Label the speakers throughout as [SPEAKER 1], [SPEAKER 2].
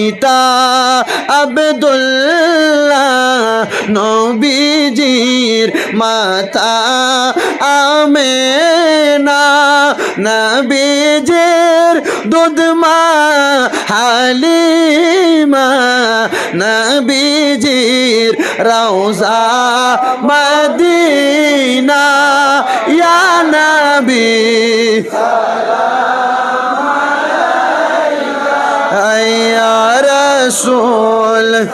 [SPEAKER 1] পিতা আবদুল্লাহ নবীজির মাতা আমেনা নবীজির দুধমা হালিমা নবীজির রওজা মদিনা ইয়া নবী يا رسول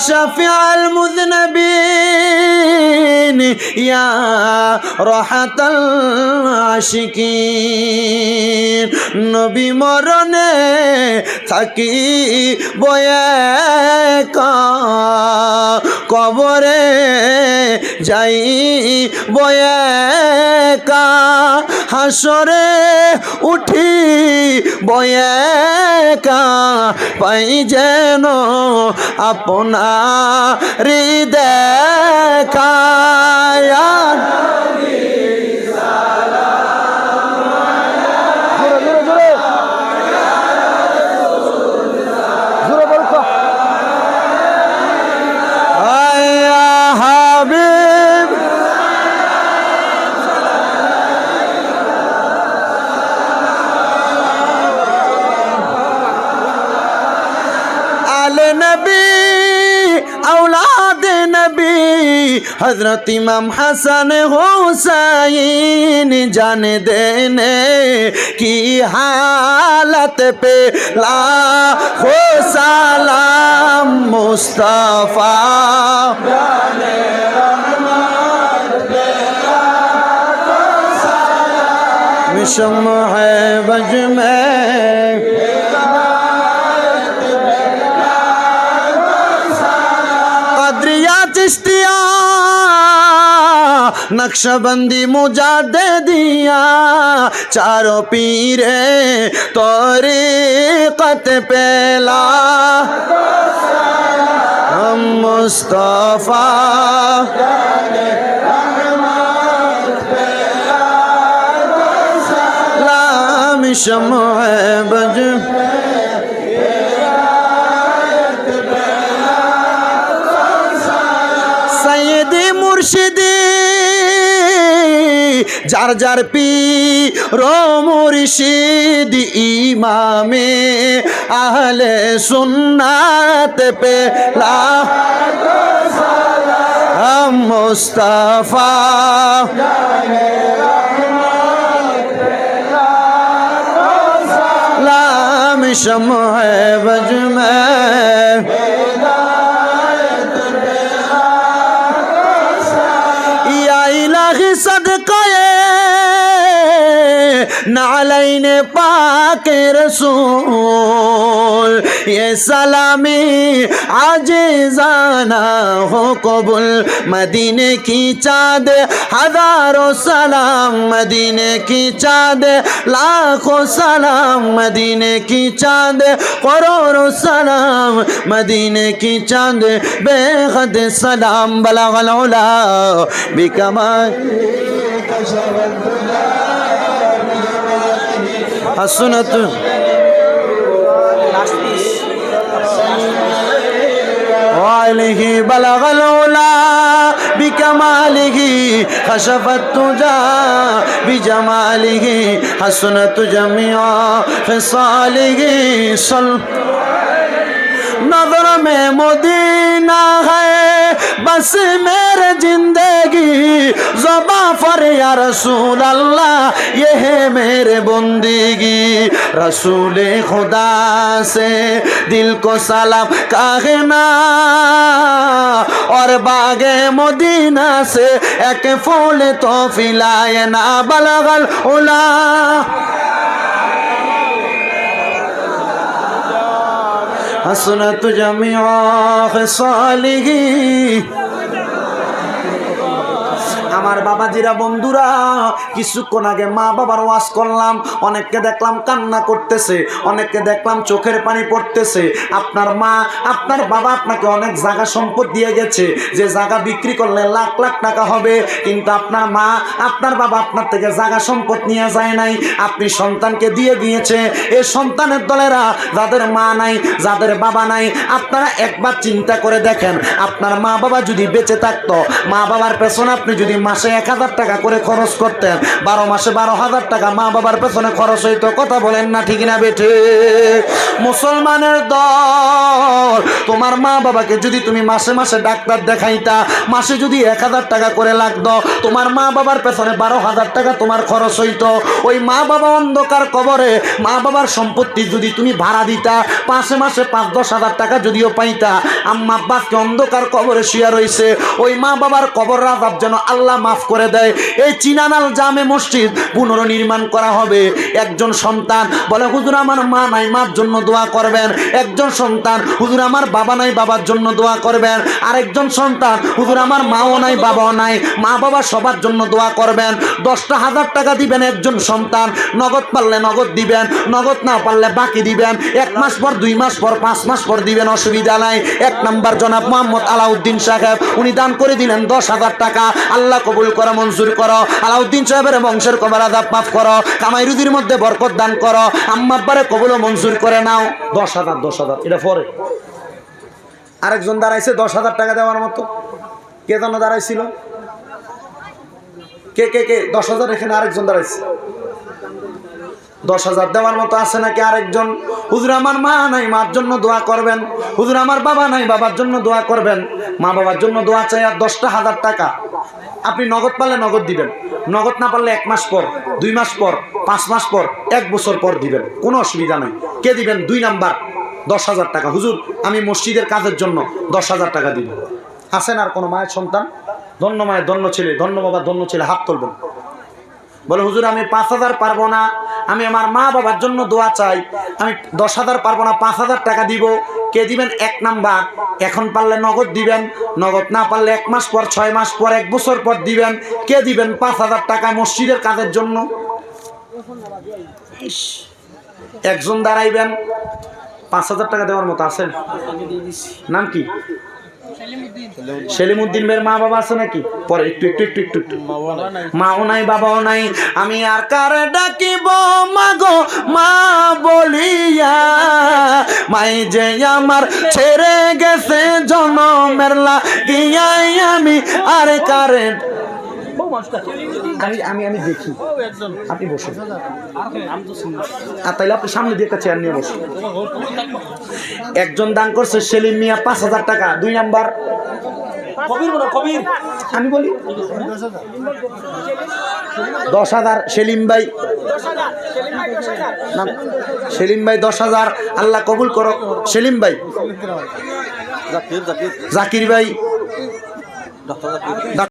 [SPEAKER 1] شفيع المذنبين يا راحة العاشقين নবী মরণে থাকি বয়েকা কবরে যাই বয়েকা হাসরে উঠি বয়েকা পাই যেন আপনার দেখা हज़रत इमाम हसन हुसैन जान देने की हालत पे लाखो सलाम मुस्तफ़ा विषम है बज में। चिश्तिया নকশবন্দি মুজাদে দিয়া চারো পীরে তোরে কত পেলা। মুস্তফা شمع بج سیدی مرشدی যার যার পি রমরিষিদ ইমামে আহলে সুন্নাতে পে মুস্তফা। লাম শমহ বজমে। نالین پاک رسول، یہ سلامی عجزانہ ہو قبول۔ مدینہ کی چاد ہزاروں سلام۔ مدینہ کی چاد لاکھوں سلام۔ مدینہ کی چاد کروڑوں سلام۔ مدینہ کی چاند، بے خد سلام۔ بلا غلولا بکمال۔ হাসনাত وعليه بلغ العلا بكماله خشف التجا بجماله حسنت جميع فصاله صل نظر میں مدینہ ہے بس میرے زندگی زبا فر یا رسول اللہ یہ ہے میرے بندگی رسول خدا سے دل کو سلام کہنا اور باغ مدینہ سے ایک پھول تو فلائے نا بلغل الا حسنت جميع خصاله আমার বাবাজিরা, বন্ধুরা, কিছুক্ষণ আগে মা বাবার ওয়াজ করলাম, অনেককে দেখলাম কান্না করতেছে, অনেককে দেখলাম চোখের পানি পড়তেছে। আপনার মা, আপনার বাবা আপনাকে অনেক জায়গা সম্পদ দিয়ে গেছে, যে জায়গা বিক্রি করলে লাখ লাখ টাকা হবে, কিন্তু আপনার মা, আপনার বাবা আপনার থেকে জায়গা সম্পদ নিয়ে যায় নাই, আপনি সন্তানকে দিয়ে গিয়েছে এ সন্তানের দলেরা যাদের মা নাই, যাদের বাবা নাই, আপনারা একবার চিন্তা করে দেখেন, আপনার মা বাবা যদি বেঁচে থাকতো, মা বাবার পেছনে আপনি যদি মাসে এক হাজার টাকা করে খরচ করতেন। বারো মাসে বারো হাজার টাকা মা বাবার পেছনে খরচ হইতো। কথা বলেন না ঠিক না বেঠে? মুসলমানের দল, তোমার মা বাবাকে যদি তুমি মাসে মাসে ডাক্তার দেখাইতা, মাসে যদি এক হাজার টাকা করে লাগতো, তোমার মা বাবার পেছনে বারো হাজার টাকা তোমার খরচ হইতো। ওই মা বাবা অন্ধকার কবরে, মা বাবার সম্পত্তি যদি তুমি ভাড়া দিতা, মাসে মাসে পাঁচ, দশ হাজার টাকা যদিও পাইতা, আম্মা আব্বাসকে অন্ধকার কবরে শুয়ে রয়েছে ওই মা বাবার কবর রাজাব যেন আল্লাহ মাফ করে দেয়। এই চিনানাল জামে মসজিদ পুনর্নির্মাণ করা হবে। একজন সন্তান বলে, হুজুর, আমার মা নাই, মার জন্য দোয়া করবেন। একজন সন্তান, হুজুর, আমার বাবা নাই, বাবার জন্য দোয়া করবেন। আরেকজন সন্তান, হুজুর, আমার মাও নাই, বাবাও নাই, মা, বাবা সবার জন্য দোয়া করবেন। দশটা হাজার টাকা দিবেন একজন সন্তান। নগদ পারলে নগদ দিবেন, নগদ না পারলে বাকি দিবেন। এক মাস পর, দুই মাস পর, পাঁচ মাস পর দিবেন, অসুবিধা নাই। এক নাম্বার জনাব মোহাম্মদ আলাউদ্দিন সাহেব, উনি দান করে দিলেন দশ হাজার টাকা। আল্লাহ কবুল করো, মঞ্জুর করো। আলাউদ্দিন সাহেবের বংশের কবার আদাব মাফ করো। কামাই রুদির মধ্যে বরকত দান করো। আম্মাব্বারে কবুল মঞ্জুর করে নাও। দশ হাজার দশ হাজার, এটা পরে। আরেকজন দাঁড়াইছে, দশ হাজার টাকা দেওয়ার মতো। কে যেন দাঁড়াইছিল? কে কে কে? দশ হাজার, এখানে আরেকজন দাঁড়াইছে। দশ হাজার দেওয়ার মতো আছে নাকি আরেকজন? হুজুর, আমার মা নাই, মার জন্য দোয়া করবেন। হুজুর, আমার বাবা নাই, বাবার জন্য দোয়া করবেন। মা বাবার জন্য দোয়া চাই আর দশটা হাজার টাকা। আপনি নগদ পারলে নগদ দিবেন। নগদ না পারলে এক মাস পর, দুই মাস পর, পাঁচ মাস পর, এক বছর পর দিবেন। কোনো অসুবিধা নেই। কে দিবেন? দুই নাম্বার, দশ হাজার টাকা। হুজুর, আমি মসজিদের কাজের জন্য দশ হাজার টাকা দিব। আছেন আর কোনো মায়ের সন্তান? ধন্য মায়ের ধন্য ছেলে, ধন্য বাবা, ধন্য ছেলে, হাত তুলবেন। বলে, হুজুর, আমি পাঁচ হাজার পারব না। আমি আমার মা বাবার জন্য দোয়া চাই। আমি দশ হাজার পারব না, পাঁচ হাজার টাকা দিব। কে দিবেন? এক নাম্বার। এখন পারলে নগদ দিবেন, নগদ না পারলে এক মাস পর, ছয় মাস পর, এক বছর পর দিবেন। কে দিবেন? পাঁচ হাজার টাকা মসজিদের কাজের জন্য। একজন দাঁড়াইবেন। পাঁচ হাজার টাকা দেওয়ার মতো আছেন নাম কি? সেলিমুদ্দিন মা বাবা আছে নাকি? পরে একটু একটু একটু একটু একটু। মাও নাই, বাবাও নাই। আমি আর কার ডাকিব? মাগো, মা বলিয়া। মাই যে আমার ছেড়ে গেছে জনমের লাগিয়াই আমি আর কারে আমি আমি আমি দেখি। আপনি বসুন। আর তাইলে আপনি সামনে দিয়ে একটা চেয়ার নিয়ে বসুন। একজন দান করছে সেলিম মিয়া পাঁচ হাজার টাকা। দুই নাম্বার। আমি বলি দশ হাজার সেলিম ভাই। সেলিম ভাই দশ হাজার। আল্লাহ কবুল করো। সেলিম ভাই। জাকির ভাই।